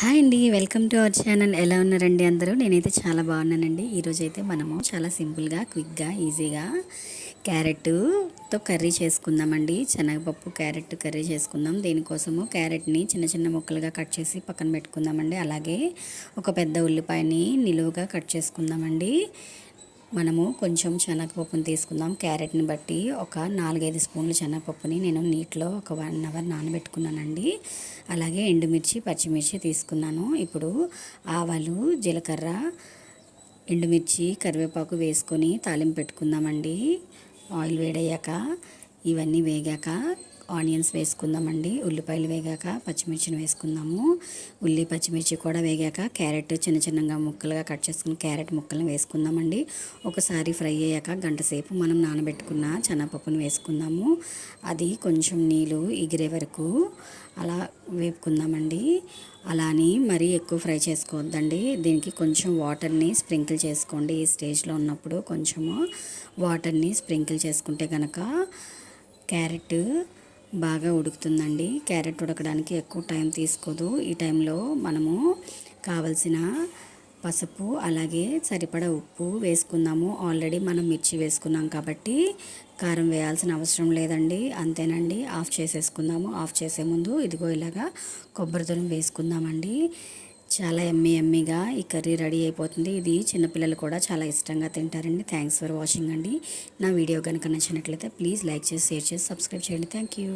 Hi అండి welcome to our channel. ఎలా ఉన్నారండి అందరూ? నేనైతే చాలా బాగున్నానండి. ఈరోజు అయితే మనము చాలా సింపుల్గా క్విక్గా ఈజీగా క్యారెట్తో కర్రీ చేసుకుందామండి. శనగపప్పు క్యారెట్ కర్రీ చేసుకుందాం. దీనికోసము క్యారెట్ని చిన్న చిన్న ముక్కలుగా కట్ చేసి పక్కన పెట్టుకుందామండి. అలాగే ఒక పెద్ద ఉల్లిపాయని నిలువుగా కట్ చేసుకుందామండి. మనము కొంచెం శనగపప్పును తీసుకుందాం. క్యారెట్ని బట్టి ఒక నాలుగైదు స్పూన్లు శనగపప్పుని నేను నీటిలో ఒక వన్ అవర్ నానబెట్టుకున్నానండి. అలాగే ఎండుమిర్చి పచ్చిమిర్చి తీసుకున్నాను. ఇప్పుడు ఆవాలు జీలకర్ర ఎండుమిర్చి కరివేపాకు వేసుకొని తాలింపు పెట్టుకుందామండి. ఆయిల్ వేడయ్యాక ఇవన్నీ వేగాక ఆనియన్స్ వేసుకుందామండి. ఉల్లిపాయలు వేగాక పచ్చిమిర్చిని వేసుకుందాము. ఉల్లి పచ్చిమిర్చి కూడా వేగాక క్యారెట్ చిన్న చిన్నగా ముక్కలుగా కట్ చేసుకుని క్యారెట్ ముక్కలను వేసుకుందామండి. ఒకసారి ఫ్రై అయ్యాక గంట సేపు మనం నానబెట్టుకున్న శనగపప్పును వేసుకుందాము. అది కొంచెం నీళ్ళు ఎగిరే వరకు అలా వేపుకుందామండి. అలా అని మరీ ఎక్కువ ఫ్రై చేసుకోవద్దండి. దీనికి కొంచెం వాటర్ని స్ప్రింకిల్ చేసుకోండి. ఈ స్టేజ్లో ఉన్నప్పుడు కొంచెము వాటర్ని స్ప్రింకిల్ చేసుకుంటే కనుక క్యారెట్ బాగా ఉడుకుతుందండి. క్యారెట్ ఉడకడానికి ఎక్కువ టైం తీసుకోదు. ఈ టైంలో మనము కావలసిన పసుపు అలాగే సరిపడా ఉప్పు వేసుకుందాము. ఆల్రెడీ మనం మిర్చి వేసుకున్నాం కాబట్టి కారం వేయాల్సిన అవసరం లేదండి. అంతేనండి. ఆఫ్ చేసేసుకుందాము. ఆఫ్ చేసే ముందు ఇదిగో ఇలాగా కొబ్బరి తురుము వేసుకుందామండి. చాలా ఎమ్మీ ఎమ్మిగా ఈ కర్రీ రెడీ అయిపోతుంది. ఇది చిన్నపిల్లలు కూడా చాలా ఇష్టంగా తింటారండి. థ్యాంక్స్ ఫర్ వాచింగ్ అండి. నా వీడియో కనుక నచ్చినట్లయితే ప్లీజ్ లైక్ చేసి షేర్ చేసి సబ్స్క్రైబ్ చేయండి. Thank you